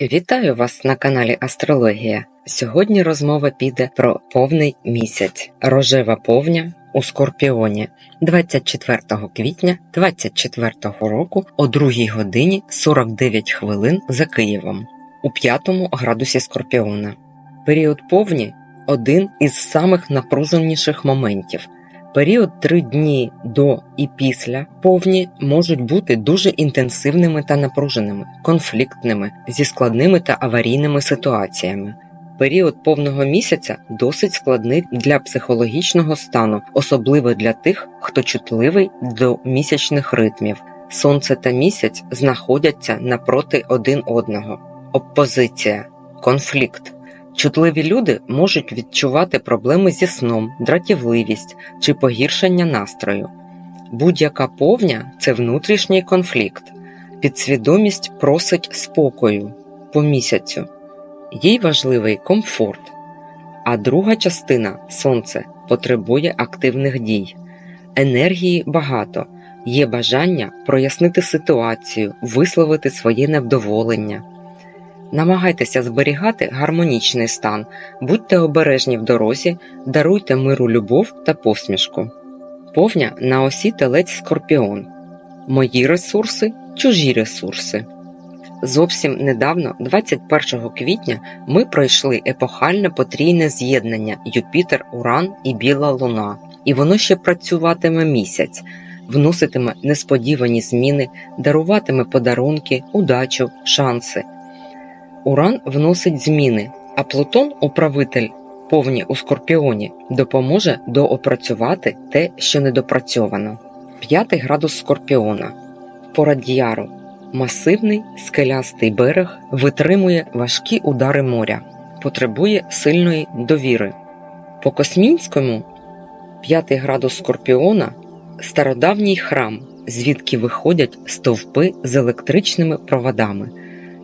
Вітаю вас на каналі Астрологія. Сьогодні розмова піде про повний місяць, рожева повня у Скорпіоні 24 квітня 24 року о 2 годині 49 хвилин за Києвом у 5 градусі Скорпіона. Період повні один із самих напруженіших моментів. Період три дні до і після повні можуть бути дуже інтенсивними та напруженими, конфліктними, зі складними та аварійними ситуаціями. Період повного місяця досить складний для психологічного стану, особливо для тих, хто чутливий до місячних ритмів. Сонце та місяць знаходяться напроти один одного. Опозиція, конфлікт. Чутливі люди можуть відчувати проблеми зі сном, дратівливість чи погіршення настрою. Будь-яка повня це внутрішній конфлікт. Підсвідомість просить спокою по місяцю. Їй важливий комфорт. А друга частина сонце потребує активних дій. Енергії багато, є бажання прояснити ситуацію, висловити своє невдоволення. Намагайтеся зберігати гармонічний стан, будьте обережні в дорозі, даруйте миру любов та посмішку. Повня на осі телець Скорпіон. Мої ресурси, чужі ресурси. Зовсім недавно, 21 квітня, ми пройшли епохальне потрійне з'єднання Юпітер, Уран і Біла Луна, і воно ще працюватиме місяць, вноситиме несподівані зміни, даруватиме подарунки, удачу, шанси. Уран вносить зміни, а Плутон, управитель повні у Скорпіоні, допоможе доопрацювати те, що недопрацьовано. П'ятий градус Скорпіона. Порад яру. Масивний скелястий берег витримує важкі удари моря, потребує сильної довіри. По Космінському, п'ятий градус Скорпіона стародавній храм, звідки виходять стовпи з електричними проводами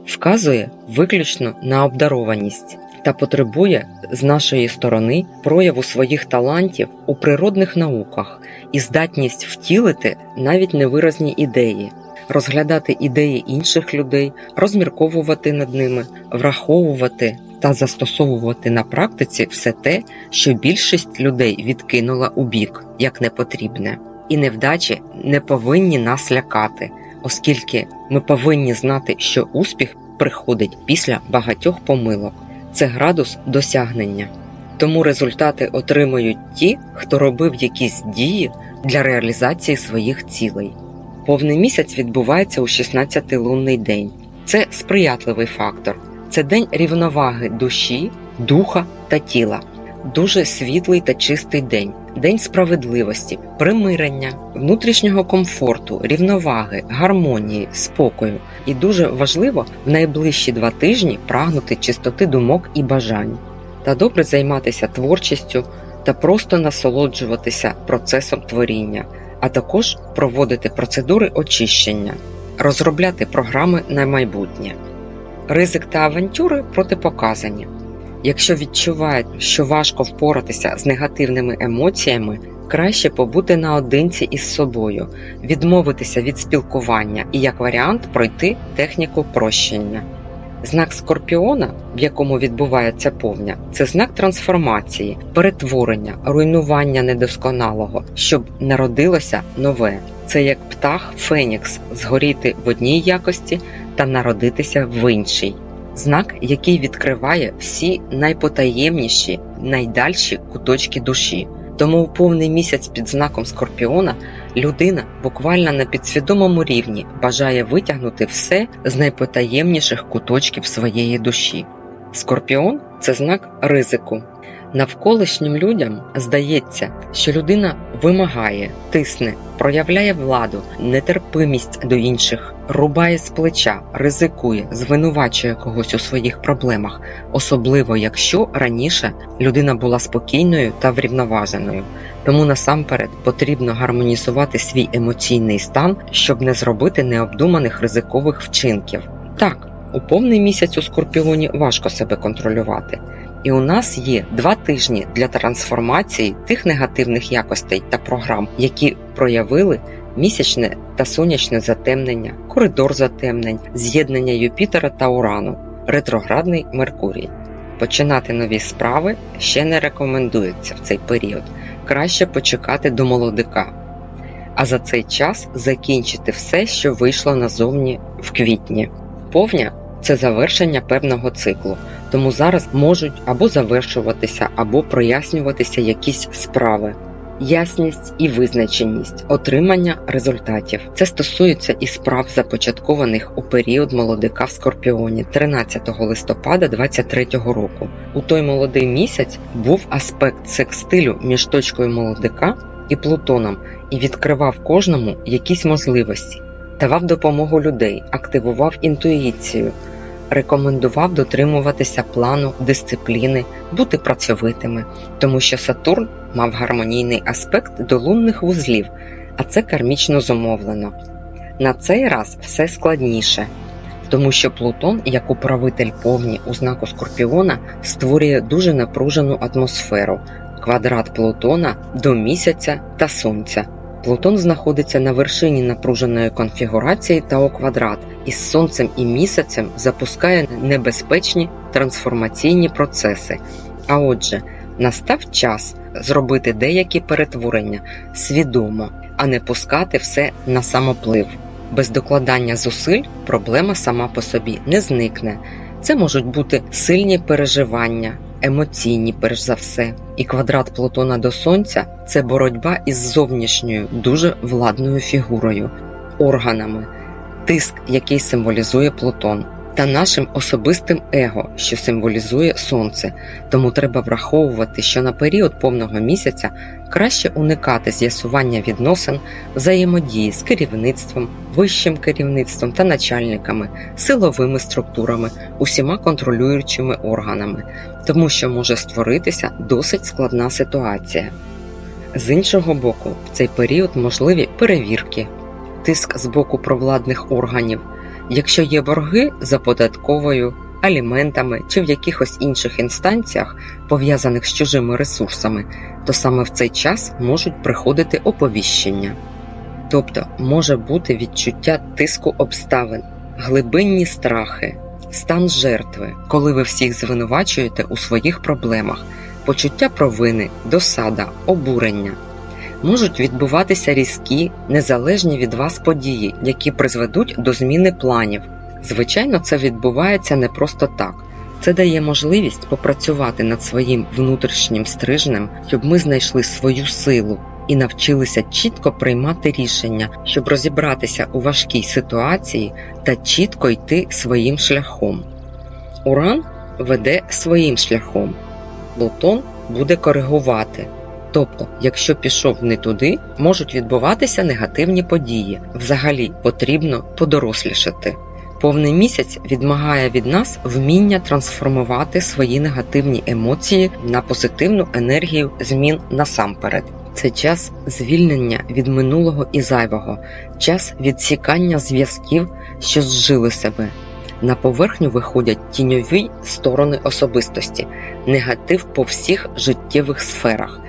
вказує виключно на обдарованість та потребує з нашої сторони прояву своїх талантів у природних науках і здатність втілити навіть невиразні ідеї, розглядати ідеї інших людей, розмірковувати над ними, враховувати та застосовувати на практиці все те, що більшість людей відкинула у бік як непотрібне. І невдачі не повинні нас лякати, оскільки ми повинні знати, що успіх приходить після багатьох помилок. Це градус досягнення. Тому результати отримують ті, хто робив якісь дії для реалізації своїх цілей. Повний місяць відбувається у 16-й лунний день. Це сприятливий фактор. Це день рівноваги душі, духа та тіла. Дуже світлий та чистий день, день справедливості, примирення, внутрішнього комфорту, рівноваги, гармонії, спокою. І дуже важливо в найближчі два тижні прагнути чистоти думок і бажань, та добре займатися творчістю та просто насолоджуватися процесом творіння, а також проводити процедури очищення, розробляти програми на майбутнє. Ризик та авантюри протипоказані. Якщо відчуваєте, що важко впоратися з негативними емоціями, краще побути наодинці із собою, відмовитися від спілкування і, як варіант, пройти техніку прощення. Знак скорпіона, в якому відбувається повня, це знак трансформації, перетворення, руйнування недосконалого, щоб народилося нове. Це як птах Фенікс згоріти в одній якості та народитися в іншій знак, який відкриває всі найпотаємніші, найдальші куточки душі. Тому у повний місяць під знаком Скорпіона людина буквально на підсвідомому рівні бажає витягнути все з найпотаємніших куточків своєї душі. Скорпіон це знак ризику. Навколишнім людям здається, що людина вимагає, тисне, проявляє владу, нетерпимість до інших, рубає з плеча, ризикує, звинувачує когось у своїх проблемах, особливо якщо раніше людина була спокійною та врівноваженою. Тому насамперед потрібно гармонізувати свій емоційний стан, щоб не зробити необдуманих ризикових вчинків. Так, у повний місяць у скорпіоні важко себе контролювати. І у нас є два тижні для трансформації тих негативних якостей та програм, які проявили місячне та сонячне затемнення, коридор затемнень, з'єднання Юпітера та Урану. ретроградний Меркурій. Починати нові справи ще не рекомендується в цей період. Краще почекати до молодика. А за цей час закінчити все, що вийшло назовні в квітні. Повня це завершення певного циклу, тому зараз можуть або завершуватися, або прояснюватися якісь справи. Ясність і визначеність отримання результатів. Це стосується і справ, започаткованих у період молодика в Скорпіоні 13 листопада 23 року. У той молодий місяць був аспект секстилю між точкою молодика і Плутоном і відкривав кожному якісь можливості, давав допомогу людей, активував інтуїцію, рекомендував дотримуватися плану, дисципліни, бути працьовитими, тому що Сатурн мав гармонійний аспект до лунних вузлів, а це кармічно зумовлено. На цей раз все складніше, тому що Плутон, як управитель повні у знаку Скорпіона, створює дуже напружену атмосферу, квадрат Плутона до місяця та Сонця. Плутон знаходиться на вершині напруженої конфігурації та у квадрат із сонцем і місяцем запускає небезпечні трансформаційні процеси. А отже, настав час зробити деякі перетворення свідомо, а не пускати все на самоплив. Без докладання зусиль проблема сама по собі не зникне. Це можуть бути сильні переживання, емоційні, перш за все. І квадрат Плутона до Сонця це боротьба із зовнішньою, дуже владною фігурою, органами, тиск, який символізує Плутон, та нашим особистим его, що символізує Сонце. Тому треба враховувати, що на період повного місяця краще уникати з'ясування відносин, взаємодії з керівництвом, вищим керівництвом та начальниками, силовими структурами, усіма контролюючими органами, тому що може створитися досить складна ситуація. З іншого боку, в цей період можливі перевірки, тиск з боку провладних органів, якщо є борги за податковою, аліментами чи в якихось інших інстанціях, пов'язаних з чужими ресурсами, то саме в цей час можуть приходити оповіщення. Тобто може бути відчуття тиску обставин, глибинні страхи, стан жертви, коли ви всіх звинувачуєте у своїх проблемах, почуття провини, досада, обурення. Можуть відбуватися різкі, незалежні від вас події, які призведуть до зміни планів. Звичайно, це відбувається не просто так. Це дає можливість попрацювати над своїм внутрішнім стрижнем, щоб ми знайшли свою силу і навчилися чітко приймати рішення, щоб розібратися у важкій ситуації та чітко йти своїм шляхом. Уран веде своїм шляхом, Плутон буде коригувати. Тобто, якщо пішов не туди, можуть відбуватися негативні події. Взагалі потрібно подорослішати. Повний місяць відмагає від нас вміння трансформувати свої негативні емоції на позитивну енергію змін насамперед. Це час звільнення від минулого і зайвого, час відсікання зв'язків, що зжили себе. На поверхню виходять тіньові сторони особистості, негатив по всіх життєвих сферах.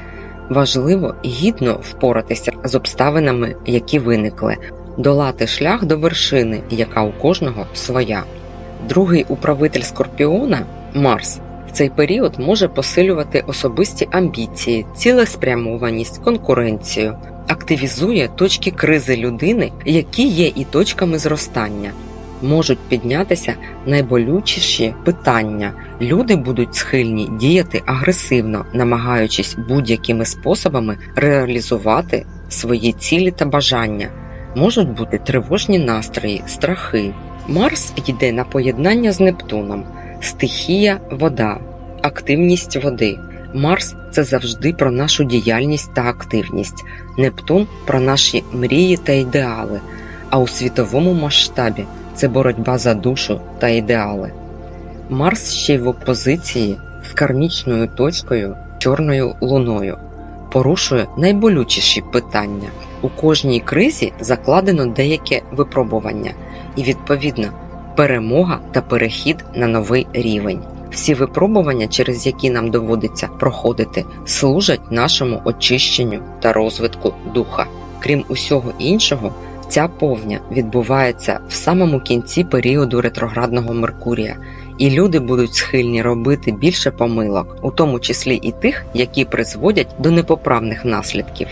Важливо гідно впоратися з обставинами, які виникли, долати шлях до вершини, яка у кожного своя. Другий управитель Скорпіона Марс в цей період може посилювати особисті амбіції, цілеспрямованість, конкуренцію, активізує точки кризи людини, які є і точками зростання. Можуть піднятися найболючіші питання. Люди будуть схильні діяти агресивно, намагаючись будь-якими способами реалізувати свої цілі та бажання. Можуть бути тривожні настрої, страхи. Марс йде на поєднання з Нептуном, стихія вода, активність води. Марс це завжди про нашу діяльність та активність, Нептун про наші мрії та ідеали, а у світовому масштабі це боротьба за душу та ідеали. Марс ще й в опозиції з кармічною точкою чорною луною порушує найболючіші питання. У кожній кризі закладено деяке випробування, і, відповідно, перемога та перехід на новий рівень. Всі випробування, через які нам доводиться проходити, служать нашому очищенню та розвитку духа. Крім усього іншого, Ця повня відбувається в самому кінці періоду ретроградного Меркурія, і люди будуть схильні робити більше помилок, у тому числі і тих, які призводять до непоправних наслідків.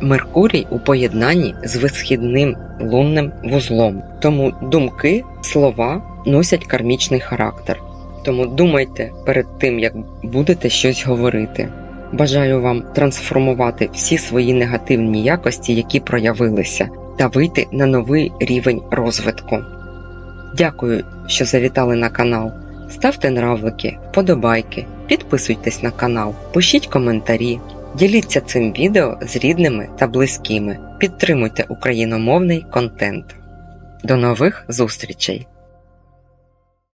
Меркурій у поєднанні з висхідним лунним вузлом, тому думки, слова носять кармічний характер. Тому думайте перед тим, як будете щось говорити. Бажаю вам трансформувати всі свої негативні якості, які проявилися, та вийти на новий рівень розвитку. Дякую, що завітали на канал. Ставте нравлики, вподобайки, підписуйтесь на канал, пишіть коментарі, діліться цим відео з рідними та близькими, підтримуйте україномовний контент. До нових зустрічей!